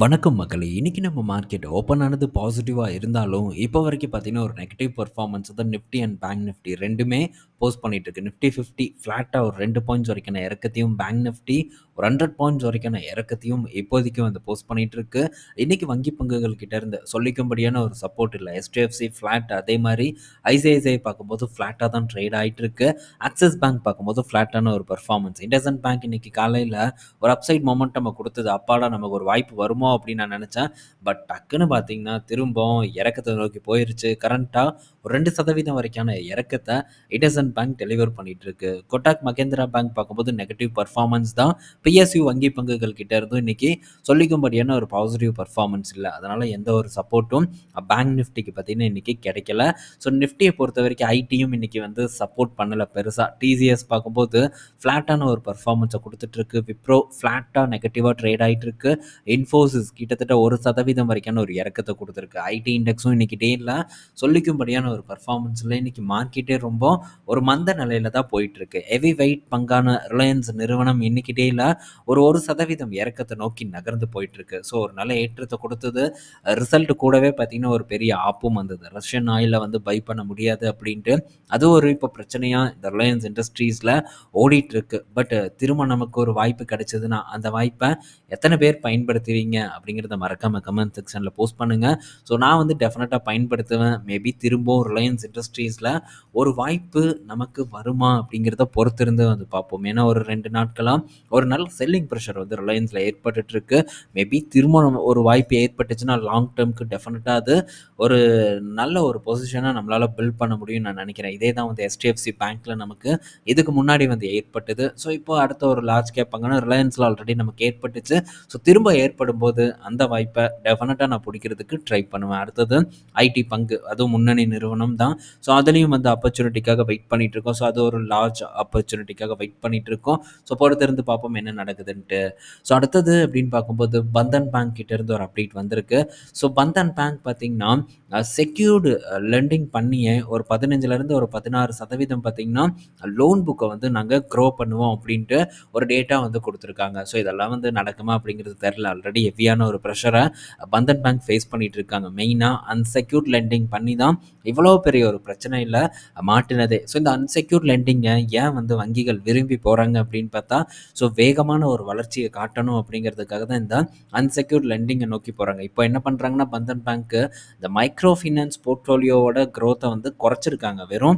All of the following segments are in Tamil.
வணக்கம் மக்களே! இன்றைக்கி நம்ம மார்க்கெட் ஓப்பன் ஆனது பாசிட்டிவாக இருந்தாலும், இப்போ வரைக்கும் பார்த்தீங்கன்னா, ஒரு நெகட்டிவ் பர்ஃபார்மன்ஸ் தான் நிஃப்டி அண்ட் பேங்க் நிஃப்டி ரெண்டுமே போஸ்ட் பண்ணிட்டு இருக்கு. நிஃப்டி ஃபிஃப்டி ஃப்ளாட்டாக ஒரு ரெண்டு பாயிண்ட்ஸ் வரைக்கான இறக்கத்தையும், பேங்க் நிஃப்டி ஒரு 100 பாயிண்ட்ஸ் வரைக்கான இறக்கத்தையும் இப்போதைக்கு வந்து போஸ்ட் பண்ணிகிட்டு இருக்கு. இன்றைக்கி வங்கி பங்குகள் கிட்ட இருந்து சொல்லிக்கும்படியான ஒரு சப்போர்ட் இல்லை எஸ்டிஎஃப்சி ஃப்ளாட் அதே மாதிரி ஐசிஐசிஐ பார்க்கும்போது ஃப்ளாட்டாக தான் ட்ரேட் ஆயிட்டு இருக்கு. ஆக்சிஸ் பேங்க் பார்க்கும்போது ஃப்ளாட்டான ஒரு பர்ஃபார்மன்ஸ் இண்டசன் பேங்க் இன்னைக்கு காலையில் ஒரு அப்சைட் மூமெண்ட் நம்ம கொடுத்தது அப்பாடா நமக்கு ஒரு வாய்ப்பு வருமோ அப்படின்னு நான் நினச்சேன் பட் டக்குன்னு பார்த்தீங்கன்னா, திரும்பவும் இறக்கத்தை நோக்கி போயிருச்சு. கரண்ட்டாக ஒரு ரெண்டு சதவீதம் வரைக்கான இறக்கத்தை இடசன் பேங்க் டெலிவர் பண்ணிட்டு இருக்கு. கோட்டாக் மகேந்திரா பேங்க் பார்க்கும்போது நெகட்டிவ் பர்ஃபார்மன்ஸ் தான். பிஎஸ்யூ வங்கி பங்குகள் கிட்ட இருந்தும் இன்னைக்கு சொல்லிக்கும்படியான ஒரு பாசிட்டிவ் பர்ஃபார்மன்ஸ் இல்லை அதனால எந்த ஒரு சப்போர்ட்டும் பேங்க் நிஃப்டிக்கு பார்த்தீங்கன்னா, இன்னைக்கு கிடைக்கல. ஸோ நிஃப்டியை பொறுத்த வரைக்கும் ஐடியும் இன்னைக்கு வந்து சப்போர்ட் பண்ணல பெருசாக டிசிஎஸ் பார்க்கும்போது ஃப்ளாட்டான ஒரு பர்ஃபார்மன்ஸை கொடுத்துட்ருக்கு விப்ரோ ஃப்ளாட்டாக நெகட்டிவாக ட்ரேட் ஆகிட்டு இருக்கு. இன்ஃபோசிஸ் கிட்டத்தட்ட ஒரு சதவீதம் வரைக்கான ஒரு இறக்கத்தை கொடுத்துருக்கு. ஐடி இண்டெக்ஸும் இன்றைக்கி டேல சொல்லிக்கும்படியான ஒரு பர்ஃபார்மன்ஸில் இன்றைக்கி மார்க்கெட்டே ரொம்ப ஒரு மந்த நிலையில் தான் போயிட்டுருக்கு. ஹெவி வெயிட் பங்கான ரிலையன்ஸ் நிறுவனம் இன்றைக்கி டேயில் ஒரு ஒரு சதவீதம் இறக்கத்தை நோக்கி நகர்ந்து போயிட்டுருக்கு. ஸோ ஒரு நல்ல ஏற்றத்தை கொடுத்தது. ரிசல்ட் கூடவே பார்த்தீங்கன்னா, ஒரு பெரிய ஆப்பும் வந்தது. ரஷ்யன் ஆயில வந்து பை பண்ண முடியாது அப்படின்ட்டு. அது ஒரு இப்போ பிரச்சனையாக இந்த ரிலையன்ஸ் இண்டஸ்ட்ரீஸில் ஓடிட்டுருக்கு. பட் திரும்ப நமக்கு ஒரு வாய்ப்பு கிடைச்சதுன்னா, அந்த வாய்ப்பை எத்தனை பேர் பயன்படுத்துவீங்க? அப்படிங்கிறத மறக்காம கமெண்ட் செக்ஷனில் போஸ்ட் பண்ணுங்கள் ஸோ நான் வந்து டெஃபினட்டாக பயன்படுத்துவேன். மேபி திரும்பவும் ரிலையன்ஸ் இண்டஸ்ட்ரீஸில் ஒரு வாய்ப்பு நமக்கு வருமா அப்படிங்கிறத பொறுத்திருந்து வந்து பார்ப்போம். ஏன்னா ஒரு ரெண்டு நாட்களாக ஒரு நல்ல செல்லிங் ப்ரெஷர் வந்து ரிலையன்ஸில் ஏற்பட்டுருக்கு மேபி திரும்ப ஒரு வாய்ப்பு ஏற்பட்டுச்சுன்னா, லாங் டேர்முக்கு டெஃபினட்டாக அது ஒரு நல்ல ஒரு பொசிஷனாக நம்மளால் பில்ட் பண்ண முடியும்னு நான் நினைக்கிறேன் இதே தான் வந்து எஸ்டிஎஃப்சி பேங்க்கில் நமக்கு இதுக்கு முன்னாடி வந்து ஏற்பட்டது. ஸோ இப்போ அடுத்த ஒரு லார்ஜ் கேப் பங்குனா ரிலையன்ஸில் ஆல்ரெடி நமக்கு ஏற்பட்டுச்சு. ஸோ திரும்ப ஏற்படும்போது அந்த வாய்ப்பை டெஃபினட்டாக நான் பிடிக்கிறதுக்கு ட்ரை பண்ணுவேன். அடுத்தது ஐடி பங்கு. அதுவும் முன்னணி நிறுவனம் தான். ஸோ அதுலேயும் வந்து ஆப்பர்ச்சுனிட்டிக்காக வெயிட் பண்ணிகிட்டு இருக்கோம். ஸோ அது ஒரு லார்ஜ் ஆப்பர்ச்சுனிட்டிக்காக வெயிட் பண்ணிகிட்டு இருக்கோம். ஸோ பொறுத்திருந்து பார்ப்போம் என்ன நடக்குதுன்ட்டு. ஸோ அடுத்தது அப்படின்னு பார்க்கும்போது பந்தன் பேங்க் கிட்டேருந்து ஒரு அப்டேட் வந்திருக்கு. ஸோ பந்தன் பேங்க் பார்த்திங்கன்னா செக்யூர்டு லெண்டிங் பண்ணியே ஒரு 15லருந்து ஒரு 16% பார்த்தீங்கன்னா, லோன் புக்கை வந்து நாங்கள் க்ரோ பண்ணுவோம் அப்படின்ட்டு ஒரு டேட்டா வந்து கொடுத்துருக்காங்க ஸோ இதெல்லாம் வந்து நடக்குமா அப்படிங்கிறது தெரியல. ஆல்ரெடி ஹெவியான ஒரு ப்ரெஷரை பந்தன் பேங்க் ஃபேஸ் பண்ணிகிட்டு இருக்காங்க. மெயினாக அன்செக்யூர்ட் லெண்டிங் பண்ணி தான் இவ்வளோ பெரிய ஒரு பிரச்சனையில் மாட்டினதே ஸோ இந்த அன்செக்யூர்ட் லெண்டிங்கை ஏன் வந்து வங்கிகள் விரும்பி போகிறாங்க அப்படின்னு பார்த்தா, ஸோ வேகமான ஒரு வளர்ச்சியை காட்டணும் அப்படிங்கிறதுக்காக தான் இந்த அன்செக்யூர்ட் லெண்டிங்கை நோக்கி போகிறாங்க இப்போ என்ன பண்ணுறாங்கன்னா பந்தன் பேங்க்கு இந்த மைக் மைக்ரோ ஃபினான்ஸ் போர்ட்ஃபோலியோவோட க்ரோத்தை வந்து குறைச்சிருக்காங்க. வெறும்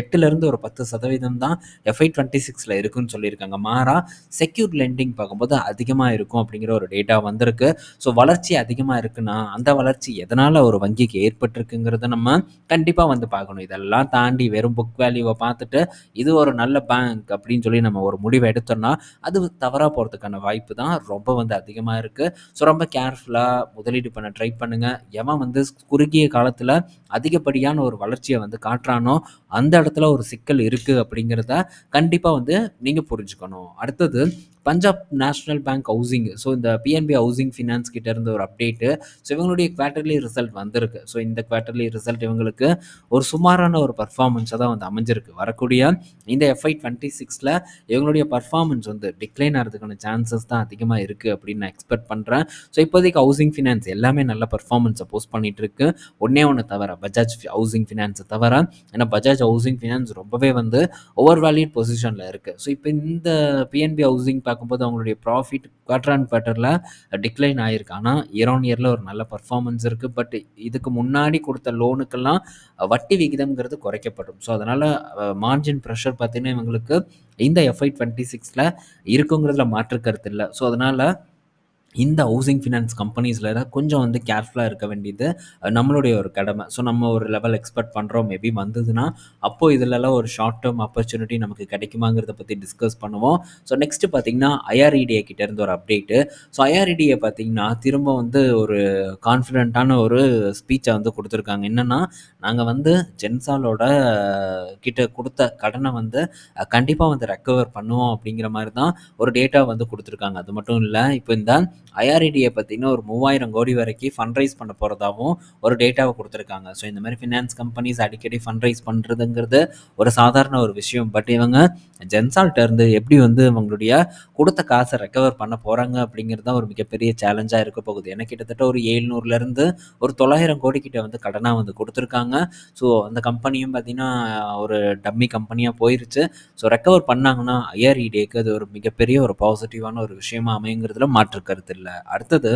எட்டுலேருந்து ஒரு 10% தான் எஃப்ஐ 26ல இருக்குன்னு சொல்லியிருக்காங்க. மாறா செக்யூர் லெண்டிங் பார்க்கும்போது அதிகமாக இருக்கும் அப்படிங்கிற ஒரு டேட்டா வந்திருக்கு. ஸோ வளர்ச்சி அதிகமாக இருக்குன்னா, அந்த வளர்ச்சி எதனால் ஒரு வங்கிக்கு ஏற்பட்டிருக்குங்கிறத நம்ம கண்டிப்பாக வந்து பார்க்கணும். இதெல்லாம் தாண்டி வெறும் புக் வேல்யூவை பார்த்துட்டு, இது ஒரு நல்ல பேங்க் அப்படின்னு சொல்லி நம்ம ஒரு முடிவு எடுத்தோம்னா, அது தவறாக போகிறதுக்கான வாய்ப்பு தான் ரொம்ப வந்து அதிகமாக இருக்குது ஸோ ரொம்ப கேர்ஃபுல்லாக முதலீடு பண்ண ட்ரை பண்ணுங்க. எவன் வந்து குறுகிய காலத்தில் அதிகப்படியான ஒரு வளர்ச்சியை வந்து காட்டுறானோ, அந்த இடத்துல ஒரு சிக்கல் இருக்குது அப்படிங்கிறத கண்டிப்பாக வந்து நீங்கள் புரிஞ்சுக்கணும். அடுத்தது Punjab national bank housing. So இந்த பிஎன்பி ஹவுசிங் ஃபினான்ஸ் கிட்ட இருந்த ஒரு அப்டேட்டு. ஸோ இவங்களுடைய குவார்டர்லி ரிசல்ட் வந்திருக்கு. ஸோ இந்த குவார்ட்டர்லி ரிசல்ட் இவங்களுக்கு ஒரு சுமாரான ஒரு பர்ஃபார்மன்ஸாக தான் வந்து அமைஞ்சிருக்கு. வரக்கூடிய இந்த எஃப்ஐ 26ல இவங்களுடைய பர்ஃபார்மன்ஸ் வந்து டிக்ளைன் ஆகிறதுக்கான சான்சஸ் தான் அதிகமாக இருக்குது அப்படின்னு நான் எக்ஸ்பெக்ட் பண்ணுறேன் ஸோ இப்போதைக்கு ஹவுசிங் ஃபினான்ஸ் எல்லாமே நல்ல பர்ஃபார்மன்ஸை போஸ்ட் பண்ணிட்டு இருக்கு. ஒன்னே ஒன்று தவிர பஜாஜ் ஹவுசிங் ஃபினான்ஸை தவிர. ஏன்னா பஜாஜ் ஹவுசிங் ஃபினான்ஸ் ரொம்பவே வந்து ஓவர் வேல்யூட் பொசிஷனில் இருக்குது ஸோ இப்போ இந்த பிஎன்பி ஹவுசிங் பார்க்கும்போது அவங்களுடைய ப்ராஃபிட் குவார்டர் அண்ட் குவார்ட்டர்ல டிக்ளைன் ஆயிருக்கு. ஆனால் இயர் ஆன் இயரில் ஒரு நல்ல பர்ஃபார்மன்ஸ் இருக்குது பட் இதுக்கு முன்னாடி கொடுத்த லோனுக்கெல்லாம் வட்டி விகிதம்ங்கிறது குறைக்கப்படும். ஸோ அதனால் மார்ஜின் ப்ரெஷர் பார்த்தீங்கன்னா, இவங்களுக்கு இந்த எஃப்ஐ 26ல இருக்குங்கிறதுல மாற்று கருத்து இல்லை ஸோ அதனால் இந்த ஹவுசிங் ஃபினான்ஸ் கம்பெனிஸில் கொஞ்சம் வந்து கேர்ஃபுல்லாக இருக்க வேண்டியது நம்மளுடைய ஒரு கடமை. ஸோ நம்ம ஒரு லெவல் எக்ஸ்பெக்ட் பண்ணுறோம் மேபி வந்ததுன்னா, அப்போ இதுலலாம் ஒரு ஷார்ட் டேர்ம் ஆப்பர்ச்சுனிட்டி நமக்கு கிடைக்குமாங்கிறத பற்றி டிஸ்கஸ் பண்ணுவோம். ஸோ நெக்ஸ்ட் பார்த்தீங்கன்னா, ஐஆர்இடிஏ கிட்டேருந்து ஒரு அப்டேட்டு. ஸோ ஐஆர்இடிஏ பார்த்தீங்கன்னா, திரும்ப வந்து ஒரு கான்ஃபிடென்ட்டான ஒரு ஸ்பீச்சை வந்து கொடுத்துருக்காங்க என்னன்னா, நாங்கள் வந்து ஜென்சாலோட கிட்ட கொடுத்த கடனை வந்து கண்டிப்பாக வந்து ரெக்கவர் பண்ணுவோம் அப்படிங்கிற மாதிரி தான் ஒரு டேட்டா வந்து கொடுத்துருக்காங்க அது மட்டும் இல்லை இப்போ இந்த ஐஆர்இடியை பார்த்தீங்கன்னா ஒரு மூவாயிரம் கோடி வரைக்கும் ஃபண்ட் ரைஸ் பண்ண போகிறதாவும் ஒரு டேட்டாவை கொடுத்துருக்காங்க. ஸோ இந்த மாதிரி ஃபினான்ஸ் கம்பெனிஸ் அடிக்கடி ஃபண்ட் ரைஸ் பண்ணுறதுங்கிறது ஒரு சாதாரண ஒரு விஷயம். பட் இவங்க ஜென்சால்ட்ட இருந்து எப்படி வந்து இவங்களுடைய கொடுத்த காசை ரெக்கவர் பண்ண போகிறாங்க அப்படிங்கிறது தான் ஒரு மிகப்பெரிய சேலஞ்சாக இருக்க போகுது. ஏன்னா கிட்டத்தட்ட ஒரு ஏழ்நூறுலேருந்து ஒரு தொள்ளாயிரம் கோடி கிட்ட வந்து கடனாக வந்து கொடுத்துருக்காங்க. ஸோ அந்த கம்பெனியும் பார்த்தீங்கன்னா ஒரு டம்மி கம்பெனியாக போயிருச்சு. ஸோ ரெக்கவர் பண்ணாங்கன்னா ஐஆர்இடிக்கு அது ஒரு மிகப்பெரிய ஒரு பாசிட்டிவான ஒரு விஷயமா அமைங்கிறதுல மாற்று கருத்து இல்லை அடுத்தது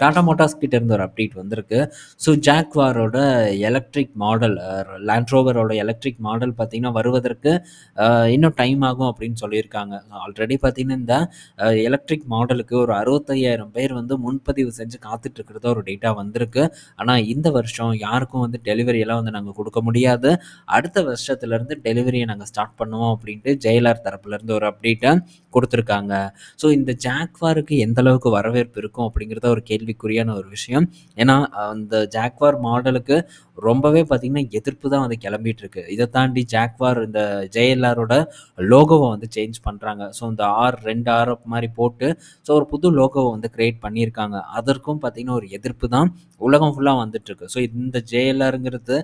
டாடா மோட்டார்ஸ் கிட்ட இருந்து ஒரு அப்டேட் வந்திருக்கு. ஸோ ஜாக்வாரோட எலக்ட்ரிக் மாடல் லேண்ட்ரோவரோட எலக்ட்ரிக் மாடல் பார்த்திங்கன்னா வருவதற்கு இன்னும் டைம் ஆகும் அப்படின்னு சொல்லியிருக்காங்க. ஆல்ரெடி பார்த்திங்கன்னா இந்த எலக்ட்ரிக் மாடலுக்கு ஒரு அறுபத்தையாயிரம் பேர் வந்து முன்பதிவு செஞ்சு காத்துட்டுருக்கறத ஒரு டேட்டா வந்திருக்கு. ஆனால் இந்த வருஷம் யாருக்கும் வந்து டெலிவரியெல்லாம் வந்து நாங்கள் கொடுக்க முடியாது. அடுத்த வருஷத்துலேருந்து டெலிவரியை நாங்கள் ஸ்டார்ட் பண்ணுவோம் அப்படின்ட்டு ஜெயலர் தரப்புலேருந்து ஒரு அப்டேட்டை கொடுத்துருக்காங்க. ஸோ இந்த ஜாக்வாருக்கு எந்த அளவுக்கு வரவேற்பு இருக்கும் அப்படிங்கிறத ஒரு கேள்விக்குறியான ஒரு விஷயம். ஏன்னா அந்த ஜாக்வார் மாடலுக்கு ரொம்பவே பார்த்திங்கன்னா எதிர்ப்பு தான் வந்து கிளம்பிட்டு இருக்கு இதை தாண்டி ஜாக்வார் இந்த ஜேஎல்ஆரோட லோகோவை வந்து சேஞ்ச் பண்ணுறாங்க ஸோ இந்த ஆர் ரெண்டு ஆர் மாதிரி போட்டு ஸோ ஒரு புது லோகோவை வந்து கிரியேட் பண்ணியிருக்காங்க. அதற்கும் பார்த்திங்கன்னா ஒரு எதிர்ப்பு தான் உலகம் ஃபுல்லாக வந்துட்டுருக்கு. ஸோ இந்த ஜேஎல்ஆருங்கிறது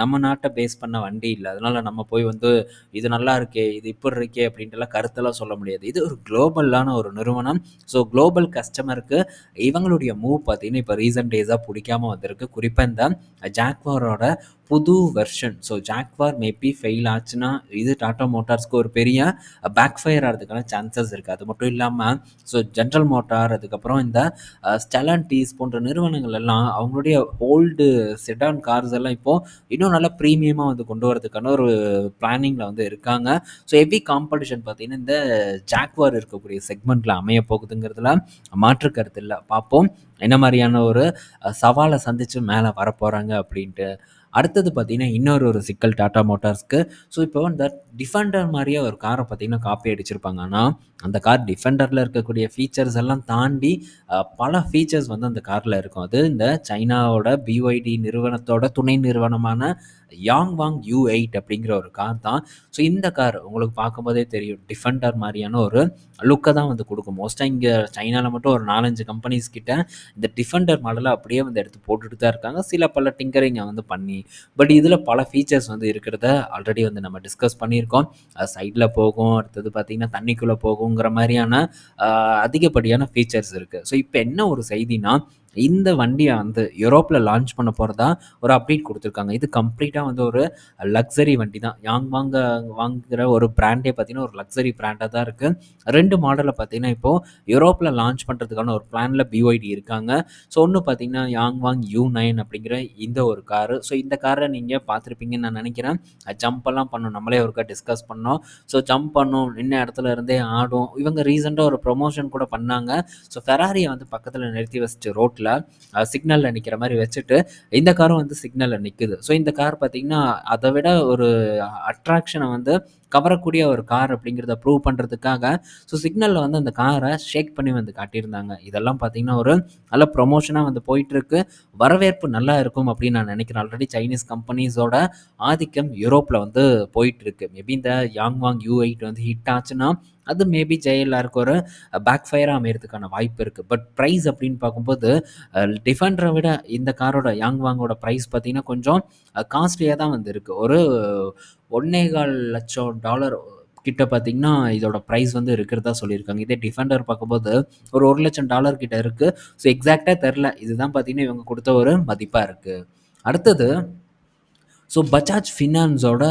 நம்ம நாட்டை பேஸ் பண்ண வண்டி இல்லை. அதனால் நம்ம போய் வந்து இது நல்லா இருக்கே இது இப்படி இருக்கே அப்படின்ட்டுலாம் கருத்தெல்லாம் சொல்ல முடியாது. இது ஒரு குளோபலான ஒரு நிறுவனம். ஸோ குளோபல் கஸ்டமருக்கு இவங்களுடைய மூவ் பார்த்தீங்கன்னா இப்போ ரீசன்ட் டேஸாக பிடிக்காம வந்திருக்கு. குறிப்பாக இந்த ஜாக்வார் ஜாக்வாரோட புது version so Jaguar maybe fail ஆச்சுன்னா இது டாடா மோட்டார்ஸ்க்கு ஒரு பெரிய பேக் ஃபயர் ஆகிறதுக்கான சான்சஸ் இருக்குது அது மட்டும் இல்லாமல் ஸோ ஜென்ரல் மோட்டார் அதுக்கப்புறம் இந்த ஸ்டெலான்டீஸ் போன்ற நிறுவனங்கள் எல்லாம் அவங்களுடைய ஓல்டு செடான் கார்ஸ் எல்லாம் இப்போது இன்னும் நல்லா ப்ரீமியமாக வந்து கொண்டு வரதுக்கான ஒரு பிளானிங்கில் வந்து இருக்காங்க. ஸோ ஹெவி காம்படிஷன் பார்த்தீங்கன்னா இந்த ஜாக்வார் இருக்கக்கூடிய செக்மெண்ட்டில் அமைய போகுதுங்கிறதுல மாற்று கருத்து இல்லை. பார்ப்போம். என்ன மாதிரியான ஒரு சவாலை சந்தித்து மேலே வரப்போகிறாங்க அப்படின்ட்டு. அடுத்தது பார்த்தீங்கன்னா இன்னொரு ஒரு சிக்கல் டாடா மோட்டார்ஸ்க்கு. ஸோ இப்போ இந்த டிஃபெண்டர் மாதிரியே ஒரு காரை பார்த்தீங்கன்னா காப்பி அடிச்சிருப்பாங்க. ஆனால் அந்த கார் டிஃபெண்டரில் இருக்கக்கூடிய ஃபீச்சர்ஸ் எல்லாம் தாண்டி பல ஃபீச்சர்ஸ் வந்து அந்த காரில் இருக்கும். அது இந்த சைனாவோட பிஒய்டி நிறுவனத்தோட துணை நிறுவனமான யாங் வாங் யூ எயிட் அப்படிங்கிற ஒரு கார் தான். ஸோ இந்த கார் உங்களுக்கு பார்க்கும்போதே தெரியும். டிஃபெண்டர் மாதிரியான ஒரு லுக்கை தான் வந்து கொடுக்கும். மோஸ்ட்டாக இங்கே சைனாவில் மட்டும் ஒரு நாலஞ்சு கம்பெனிஸ் கிட்ட இந்த டிஃபெண்டர் மாடலை அப்படியே வந்து எடுத்து போட்டுட்டு தான் இருக்காங்க. சில பல டிங்கரிங்கை வந்து பண்ணி பட் இதில் பல ஃபீச்சர்ஸ் வந்து இருக்கிறத ஆல்ரெடி வந்து நம்ம டிஸ்கஸ் பண்ணியிருக்கோம். சைடில் போகும் அடுத்தது பார்த்திங்கன்னா தண்ணிக்குள்ளே போகுங்கிற மாதிரியான அதிகப்படியான ஃபீச்சர்ஸ் இருக்குது ஸோ இப்போ என்ன ஒரு செய்தினா இந்த வண்டியை வந்து யூரோப்பில் லான்ச் பண்ண போகிறதா ஒரு அப்டேட் கொடுத்துருக்காங்க. இது கம்ப்ளீட்டாக வந்து ஒரு லக்ஸரி வண்டி தான். யாங் வாங்க வாங்குகிற ஒரு பிராண்டே பார்த்தீங்கன்னா ஒரு லக்ஸரி பிராண்டாக தான் இருக்குது ரெண்டு மாடலை பார்த்தீங்கன்னா இப்போது யூரோப்பில் லான்ச் பண்ணுறதுக்கான ஒரு பிளானில் பிஒய்டி இருக்காங்க. ஸோ ஒன்று பார்த்தீங்கன்னா யாங் வாங் யூ நைன் அப்படிங்கிற இந்த ஒரு காரு ஸோ இந்த காரை நீங்கள் பார்த்துருப்பீங்கன்னு நான் நினைக்கிறேன். ஜம்ப் எல்லாம் பண்ணோம். நம்மளே ஒருக்கா டிஸ்கஸ் பண்ணோம். ஸோ ஜம்ப் பண்ணும். நின்ன இடத்துல இருந்தே ஆடும். இவங்க ரீசெண்டாக ஒரு ப்ரொமோஷன் கூட பண்ணாங்க. ஸோ ஃபெராரியை வந்து பக்கத்தில் நிறுத்தி வச்சுட்டு ரோட்டில் சிக்னலில் நிற்கிற மாதிரி வச்சுட்டு இந்த காரும் வந்து சிக்னலில் நிற்குது ஸோ இந்த கார் பார்த்திங்கன்னா அதை விட ஒரு அட்ராக்ஷனை வந்து கவரக்கூடிய ஒரு கார் அப்படிங்கிறத ப்ரூவ் பண்ணுறதுக்காக ஸோ சிக்னலில் வந்து அந்த காரை ஷேக் பண்ணி வந்து காட்டியிருந்தாங்க. இதெல்லாம் பார்த்தீங்கன்னா ஒரு நல்ல ப்ரொமோஷனாக வந்து போயிட்டுருக்கு. வரவேற்பு நல்லா இருக்கும் அப்படின்னு நான் நினைக்கிறேன். ஆல்ரெடி சைனீஸ் கம்பெனிஸோட ஆதிக்கம் யூரோப்பில் வந்து போயிட்டுருக்கு. மேபி இந்த யாங் வாங் யூ எயிட் வந்து ஹிட் ஆச்சுன்னா அது மேபி ஜெயலலாருக்கு ஒரு பேக் ஃபயராக அமையிறதுக்கான வாய்ப்பு இருக்குது பட் ப்ரைஸ் அப்படின்னு பார்க்கும்போது டிஃபெண்டரை விட இந்த காரோட யாங் வாங்கோட ப்ரைஸ் பார்த்திங்கன்னா கொஞ்சம் காஸ்ட்லியாக தான் வந்து இருக்குது ஒரு ஒன்னே கால் லட்சம் டாலர் கிட்ட பார்த்தீங்கன்னா இதோட ப்ரைஸ் வந்து இருக்கிறதா சொல்லியிருக்காங்க. இதே டிஃபெண்டர் பார்க்கும்போது ஒரு ஒரு லட்சம் டாலர் கிட்ட இருக்குது ஸோ எக்ஸாக்டாக தெரில இதுதான் பார்த்தீங்கன்னா இவங்க கொடுத்த ஒரு மதிப்பாக இருக்குது அடுத்தது ஸோ பஜாஜ் ஃபினான்ஸோட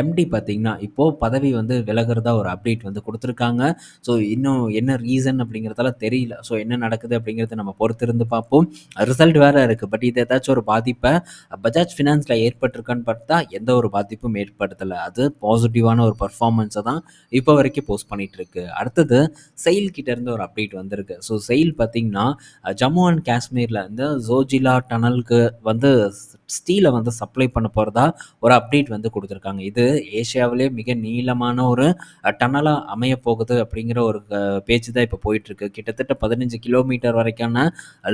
எம்டி பார்த்தீங்கன்னா இப்போது பதவி வந்து விலகிறதா ஒரு அப்டேட் வந்து கொடுத்துருக்காங்க. ஸோ இன்னும் என்ன ரீசன் அப்படிங்கிறதெல்லாம் தெரியல. ஸோ என்ன நடக்குது அப்படிங்கிறத நம்ம பொறுத்திருந்து பார்ப்போம். ரிசல்ட் வேறு இருக்குது பட் இது ஏதாச்சும் ஒரு பாதிப்பை பஜாஜ் ஃபினான்ஸில் ஏற்பட்டிருக்கான்னு பார்த்தா எந்த ஒரு பாதிப்பும் ஏற்படுத்தலை. அது பாசிட்டிவான ஒரு பர்ஃபார்மன்ஸை தான் இப்போ வரைக்கும் போஸ்ட் பண்ணிகிட்ருக்கு அடுத்தது செயல் கிட்டேருந்து ஒரு அப்டேட் வந்திருக்கு. ஸோ செயல் பார்த்தீங்கன்னா ஜம்மு அண்ட் காஷ்மீரில் இந்த ஜோஜிலா டனலுக்கு வந்து ஸ்டீலை வந்து சப்ளை பண்ண பண்ண போறதா ஒரு அப்டேட் வந்து கொடுத்துருக்காங்க இது ஏசியாவிலே மிக நீளமான ஒரு டனலாக அமைய போகுது அப்படிங்கிற ஒரு பேச்சு தான் இப்போ போயிட்டுருக்கு. கிட்டத்தட்ட 15 கிலோமீட்டர் வரைக்கான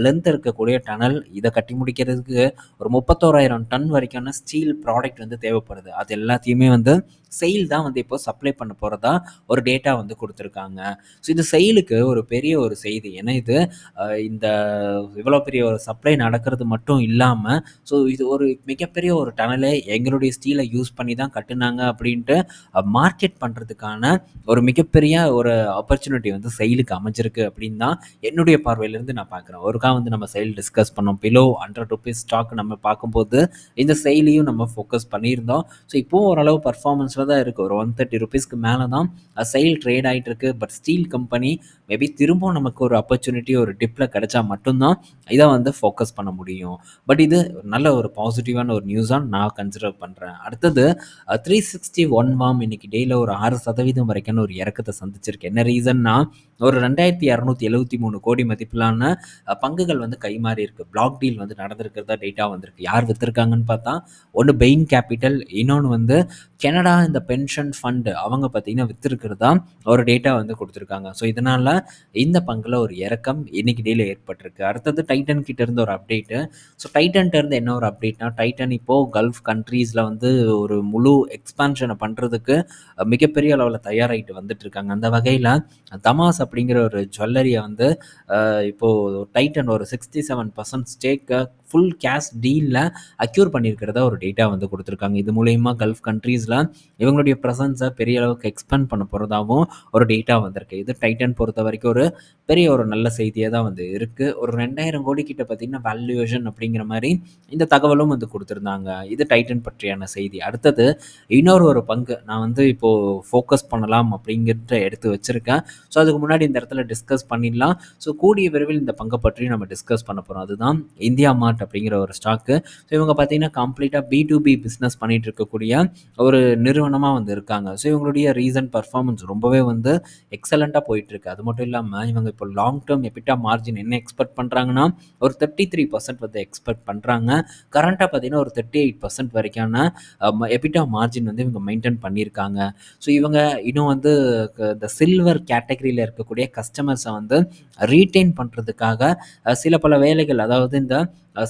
லென்த் இருக்கக்கூடிய டனல். இதை கட்டி முடிக்கிறதுக்கு ஒரு 31,000 டன் வரைக்கான ஸ்டீல் ப்ராடக்ட் வந்து தேவைப்படுது. அது எல்லாத்தையுமே வந்து செயில் தான் வந்து இப்போ சப்ளை பண்ண போகிறதா ஒரு டேட்டா வந்து கொடுத்துருக்காங்க ஸோ இது செயலுக்கு ஒரு பெரிய ஒரு செய்தி. ஏன்னா இது இந்த இவ்வளோ பெரிய ஒரு சப்ளை நடக்கிறது மட்டும் இல்லாமல் ஸோ இது ஒரு மிகப்பெரிய ஒரு ஒரு டனலை எங்களுடைய ஸ்டீலை யூஸ் பண்ணி தான் கட்டுனாங்க அப்படின்ட்டு மார்க்கெட் பண்ணுறதுக்கான ஒரு மிகப்பெரிய ஒரு ஆப்பர்ச்சுனிட்டி வந்து செயலுக்கு அமைஞ்சிருக்கு அப்படின்னு தான் என்னுடைய பார்வையிலேருந்து நான் பார்க்குறேன். ஒருக்கா வந்து நம்ம செயல் டிஸ்கஸ் பண்ணோம். பிலோ ஹண்ட்ரட் ருபீஸ் ஸ்டாக் நம்ம பார்க்கும்போது, இந்த செயலியும் நம்ம ஃபோக்கஸ் பண்ணியிருந்தோம். ஸோ இப்பவும் ஓரளவு பர்ஃபார்மன்ஸில் தான் இருக்குது ஒரு ஒன் தேர்ட்டி ருபீஸ்க்கு மேலே தான் செயல் ட்ரேட் ஆகிட்டு இருக்கு. பட் ஸ்டீல் கம்பெனி மேபி திரும்பவும் நமக்கு ஒரு ஆப்பர்ச்சுனிட்டி ஒரு டிப்பில் கிடைச்சா மட்டும்தான் இதை வந்து ஃபோக்கஸ் பண்ண முடியும். பட் இது நல்ல ஒரு பாசிட்டிவான ஒரு நியூஸாக நான் கன்சிடர் பண்ணுறேன் அடுத்தது த்ரீ சிக்ஸ்டி ஒன் மாம் இன்னைக்கு டேல ஒரு ஆறு சதவீதம் வரைக்கும் ஒரு இறக்கத்தை சந்திச்சிருக்கு. என்ன ரீசன்னா, ஒரு 2273 கோடி மதிப்பிலான பங்குகள் வந்து கைமாறி இருக்கு. பிளாக் டீல் வந்து நடந்திருக்கிறதா டேட்டா வந்திருக்கு. யார் விற்றுருக்காங்கன்னு பார்த்தா, ஒன்று பெயின் கேப்பிட்டல், இன்னொன்று வந்து கெனடா இந்த பென்ஷன் ஃபண்டு அவங்க பார்த்தீங்கன்னா விற்றுருக்கிறதா ஒரு டேட்டா வந்து கொடுத்துருக்காங்க ஸோ இதனால் இந்த பங்குல ஒரு இறக்கம் இன்னைக்கு டேல ஏற்பட்டிருக்கு. அடுத்தது டைட்டன் கிட்ட இருந்து ஒரு அப்டேட்டு. ஸோ டைட்டன்ட்ட இருந்து என்ன ஒரு அப்டேட்னா, டைட்டன் இப்போ கல்ஃப் கண்ட்ரீஸில் வந்து ஒரு முழு எக்ஸ்பான்ஷனை பண்ணுறதுக்கு மிகப்பெரிய மிகப்பெரிய தயாராகிட்டு வந்துட்டு வந்துட்டுருக்காங்க. அந்த வகையில் தமாஸ் அப்படிங்கிற ஒரு ஜுவல்லரியை வந்து இப்போது டைட்டன் ஒரு 67% ஸ்டேக்க ஃபுல் கேஷ் டீலில் அக்யூர் பண்ணியிருக்கிறதா ஒரு டேட்டா வந்து கொடுத்துருக்காங்க இது மூலயமா கல்ஃப் கண்ட்ரீஸில் இவங்களுடைய ப்ரெசன்ஸை பெரிய அளவுக்கு எக்ஸ்பேண்ட் பண்ண போகிறதாகவும் ஒரு டேட்டா வந்திருக்கு. இது டைட்டன் பொறுத்த வரைக்கும் ஒரு பெரிய ஒரு நல்ல செய்தியாக தான் வந்து இருக்குது ஒரு 2000 கோடி கிட்ட பார்த்தீங்கன்னா வேல்யூவேஷன் அப்படிங்கிற மாதிரி இந்த தகவலும் வந்து கொடுத்துருந்தாங்க இது டைட்டன் பற்றியான செய்தி. அடுத்தது இன்னொரு ஒரு பங்கு நான் வந்து இப்போது ஃபோக்கஸ் பண்ணலாம் அப்படிங்கிறத எடுத்து வச்சுருக்கேன் ஸோ அதுக்கு முன்னாடி இந்த இடத்துல டிஸ்கஸ் பண்ணிடலாம். ஸோ கூடிய விரைவில் இந்த பங்கை பற்றி நம்ம டிஸ்கஸ் பண்ண போகிறோம் அதுதான் இந்தியா மார்ட் அப்படிங்கிற ஒரு ஸ்டாக்கு. ஸோ இவங்க பார்த்தீங்கன்னா கம்ப்ளீட்டாக பி டு பி பிஸ்னஸ் பண்ணிட்டு இருக்கக்கூடிய ஒரு நிறுவனமாக வந்து இருக்காங்க. ஸோ இவங்களுடைய ரீசன்ட் பர்ஃபார்மன்ஸ் ரொம்பவே வந்து எக்ஸலென்ட்டா போயிட்டுருக்கு. அது மட்டும் இல்லாமல் இவங்க இப்போ லாங் டேர்ம் எபிட்டா மார்ஜின் என்ன எக்ஸ்பெக்ட் பண்ணுறாங்கன்னா ஒரு 33% வந்து எக்ஸ்பெக்ட் பண்ணுறாங்க கரண்ட்டாக பார்த்தீங்கன்னா ஒரு 38% வரைக்கான எபிட்டா மார்ஜின் வந்து இவங்க மெயின்டைன் பண்ணியிருக்காங்க. ஸோ இவங்க இன்னும் வந்து இந்த சில்வர் கேட்டகரியில் இருக்கக்கூடிய கஸ்டமர்ஸை வந்து ரீட்டைன் பண்ணுறதுக்காக சில பல வேலைகள் அதாவது இந்த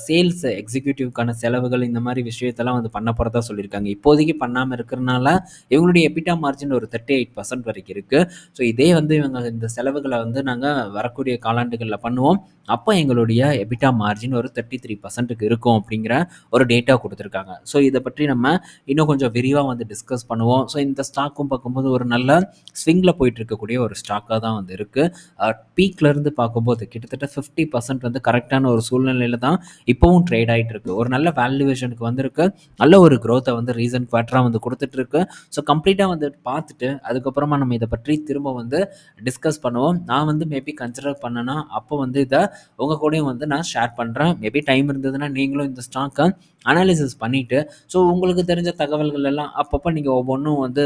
சேல்ஸ் எக்ஸிக்யூட்டிவ்க்கான செலவுகள் இந்த மாதிரி விஷயத்தெல்லாம் வந்து பண்ண போகிறதா சொல்லியிருக்காங்க. இப்போதைக்கு பண்ணாமல் இருக்கிறனால இவங்களுடைய எபிட்டா மார்ஜின் ஒரு 38% வரைக்கும் இருக்குது ஸோ இதே வந்து இவங்க இந்த செலவுகளை வந்து நாங்கள் வரக்கூடிய காலாண்டுகளில் பண்ணுவோம். அப்போ எங்களுடைய எபிட்டா மார்ஜின் ஒரு தேர்ட்டி த்ரீ பர்சன்ட்டுக்கு இருக்கும் அப்படிங்கிற ஒரு டேட்டா கொடுத்துருக்காங்க ஸோ இதை பற்றி நம்ம இன்னும் கொஞ்சம் விரிவாக வந்து டிஸ்கஸ் பண்ணுவோம். ஸோ இந்த ஸ்டாக்கும் பார்க்கும்போது ஒரு நல்ல ஸ்விங்கில் போயிட்டு இருக்கக்கூடிய ஒரு ஸ்டாக்காக தான் வந்து இருக்குது பீக்லேருந்து பார்க்கும்போது கிட்டத்தட்ட 50% வந்து கரெக்டான ஒரு சூழ்நிலையில் தான் இப்போவும் ட்ரேட் ஆகிட்டு இருக்கு. ஒரு நல்ல வேல்யூவேஷனுக்கு வந்திருக்கு. நல்ல ஒரு க்ரோத்தை வந்து ரீசன்ட் குவார்ட்டராக வந்து கொடுத்துட்டு இருக்கு. ஸோ கம்ப்ளீட்டாக வந்து பார்த்துட்டு, அதுக்கப்புறமா நம்ம இதை பற்றி திரும்ப வந்து டிஸ்கஸ் பண்ணுவோம். நான் வந்து மேபி கன்சிடர் பண்ணேன்னா, அப்போ வந்து இதை உங்கள் கூடயும் வந்து நான் ஷேர் பண்ணுறேன் மேபி டைம் இருந்ததுன்னா நீங்களும் இந்த ஸ்டாக்கை அனாலிசிஸ் பண்ணிவிட்டு ஸோ உங்களுக்கு தெரிஞ்ச தகவல்கள் எல்லாம் அப்பப்போ நீங்கள் ஒவ்வொன்றும் வந்து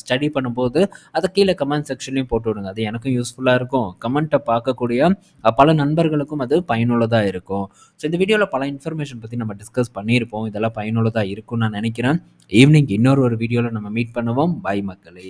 ஸ்டடி பண்ணும்போது, அதை கீழே கமெண்ட் செக்ஷன்லேயும் போட்டு விடுங்க. அது எனக்கும் யூஸ்ஃபுல்லாக இருக்கும். கமெண்ட்டை பார்க்கக்கூடிய பல நண்பர்களுக்கும் அது பயனுள்ளதாக இருக்கும். ஸோ இந்த வீடியோவில் பல இன்ஃபர்மேஷன் பற்றி நம்ம டிஸ்கஸ் பண்ணியிருப்போம். இதெல்லாம் பயனுள்ளதாக இருக்கும்னு நான் நினைக்கிறேன் ஈவினிங் இன்னொரு ஒரு வீடியோவில் நம்ம மீட் பண்ணுவோம். பாய் மக்களே!